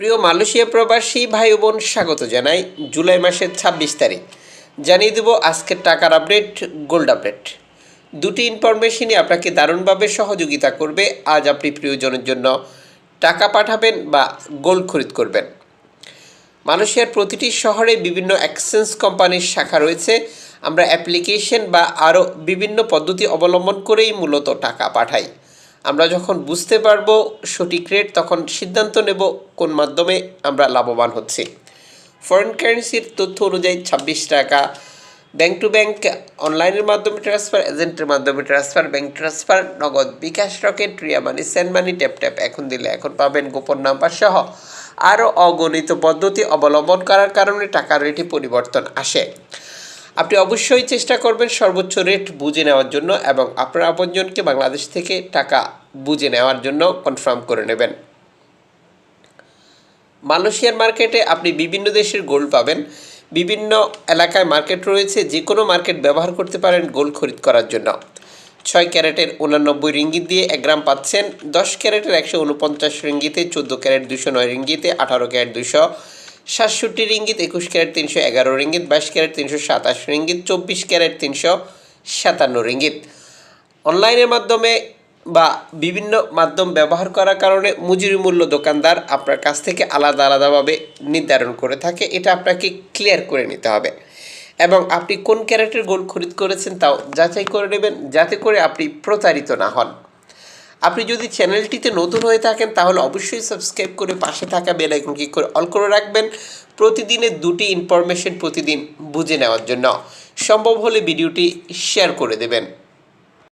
প্রিয় মালয়েশিয়া প্রবাসী ভাই বোন স্বাগত জানাই জুলাই মাসের ছাব্বিশ তারিখ। জানিয়ে দেব আজকের টাকার আপডেট, গোল্ড আপডেট। দুটি ইনফরমেশনই আপনাকে দারুণভাবে সহযোগিতা করবে। আজ আপনি প্রিয়জনের জন্য টাকা পাঠাবেন বা গোল্ড খরিদ করবেন। মালয়েশিয়ার প্রতিটি শহরে বিভিন্ন এক্সচেঞ্জ কোম্পানির শাখা রয়েছে। আমরা অ্যাপ্লিকেশন বা আরও বিভিন্ন পদ্ধতি অবলম্বন করেই মূলত টাকা পাঠাই। আমরা যখন বুঝতে পারব সঠিক রেট তখন সিদ্ধান্ত নেব কোন মাধ্যমে আমরা লাভবান হচ্ছি। ফরেন কারেন্সির তথ্য অনুযায়ী ছাব্বিশ টাকা। ব্যাংক টু ব্যাংক অনলাইনের মাধ্যমে ট্রান্সফার এজেন্টের মাধ্যমে transfer bank transfer Nagad bKash Rocket, Ria money send money tap tap এখন দিলে এখন পাবেন গোপন নাম্বার সহ আরও অগণিত পদ্ধতি অবলম্বন করার কারণে টাকার রেটে পরিবর্তন আসে। আপনি অবশ্যই চেষ্টা করবেন সর্বোচ্চ রেট বুঝে নেওয়ার জন্য এবং আপনার আপনজনকে বাংলাদেশ থেকে টাকা বুঝে নেওয়ার জন্য কনফার্ম করে নেবেন। মালয়েশিয়ার মার্কেটে আপনি বিভিন্ন দেশের গোল্ড পাবেন। বিভিন্ন এলাকায় মার্কেট রয়েছে যে কোনো মার্কেট ব্যবহার করতে পারেন গোল্ড খরিদ করার জন্য। ছয় ক্যারেটের উনানব্বই রিঙ্গিত দিয়ে এক গ্রাম পাচ্ছেন, দশ ক্যারেটের একশো উনপঞ্চাশ রিঙ্গিতে, চোদ্দ ক্যারেট দুশো নয় রিঙ্গিতে, আঠারো ক্যারেট দুশো সাতষট্টি রিঙ্গিত, একুশ ক্যারেট তিনশো এগারো রিঙ্গিত, বাইশ ক্যারেট তিনশো সাতাশ রিঙ্গিত, চব্বিশ ক্যারেট তিনশো সাতান্ন রিঙ্গিত। অনলাইনের মাধ্যমে বা বিভিন্ন মাধ্যম ব্যবহার করার কারণে মজুরি মূল্য দোকানদার আপনার কাছ থেকে আলাদা আলাদাভাবে নির্ধারণ করে থাকে। এটা আপনাকে ক্লিয়ার করে নিতে হবে। এবং আপনি কোন ক্যারেটের গোল্ড খরিদ করেছেন তাও যাচাই করে নেবেন, যাতে করে আপনি প্রতারিত না হন। আপনি যদি চ্যানেলটিতে নতুন হয়ে থাকেন, তাহলে অবশ্যই সাবস্ক্রাইব করে পাশে থাকা বেল আইকন ক্লিক করে অল করে রাখবেন। প্রতিদিনের দুটি ইনফরমেশন প্রতিদিন বুঝে নেওয়ার জন্য। সম্ভব হলে ভিডিওটি শেয়ার করে দেবেন।